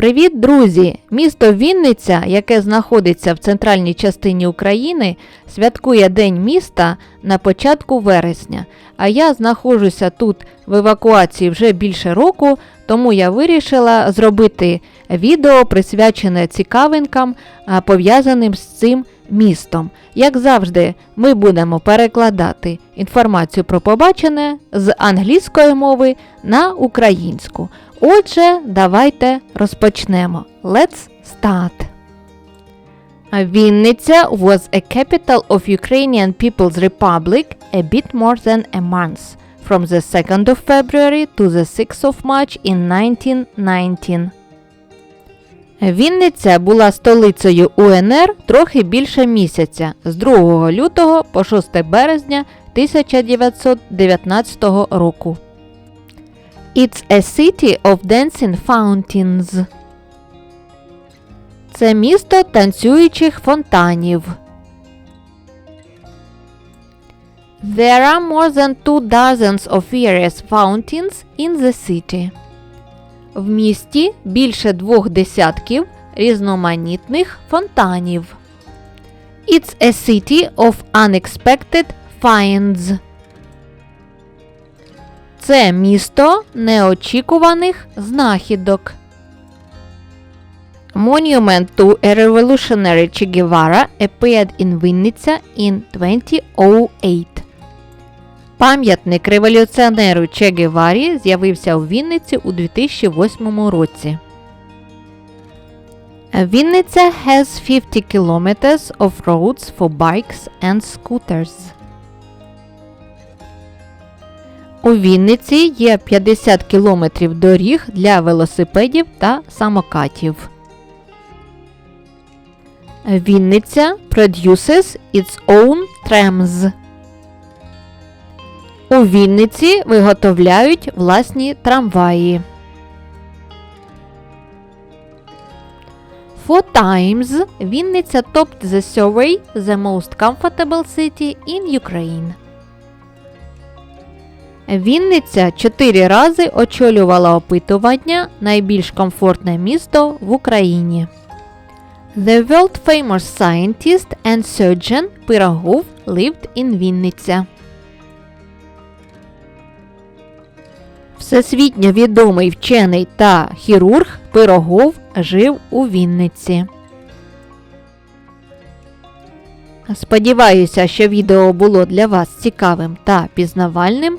Привіт, друзі! Місто Вінниця, яке знаходиться в центральній частині України, святкує День міста на початку вересня. А я знаходжуся тут в евакуації вже більше року, тому я вирішила зробити відео, присвячене цікавинкам, пов'язаним з цим містом. Як завжди, ми будемо перекладати інформацію про побачене з англійської мови на українську. Отже, давайте розпочнемо. Let's start. Вінниця was a capital of Ukrainian People's Republic a bit more than a month, from the 2nd of February to the 6th of March in 1919. Вінниця була столицею УНР трохи більше місяця з 2 лютого по 6 березня 1919 року. It's a city of dancing fountains. Це місто танцюючих фонтанів. There are more than two dozens of various fountains in the city. В місті більше двох десятків різноманітних фонтанів. It's a city of unexpected finds. Це місто неочікуваних знахідок. Monument to revolutionary Che Guevara appeared in Вінниця in 2008. Пам'ятник революціонеру Че Геварі з'явився у Вінниці у 2008 році. Вінниця has 50 kilometers of roads for bikes and scooters. У Вінниці є 50 кілометрів доріг для велосипедів та самокатів. Вінниця produces its own trams. У Вінниці виготовляють власні трамваї. Four times Вінниця topped the survey the most comfortable city in Ukraine. Вінниця чотири рази очолювала опитування найбільш комфортне місто в Україні. The world famous scientist and surgeon Пирогов lived in Вінниця. Всесвітньо відомий вчений та хірург Пирогов жив у Вінниці. Сподіваюся, що відео було для вас цікавим та пізнавальним.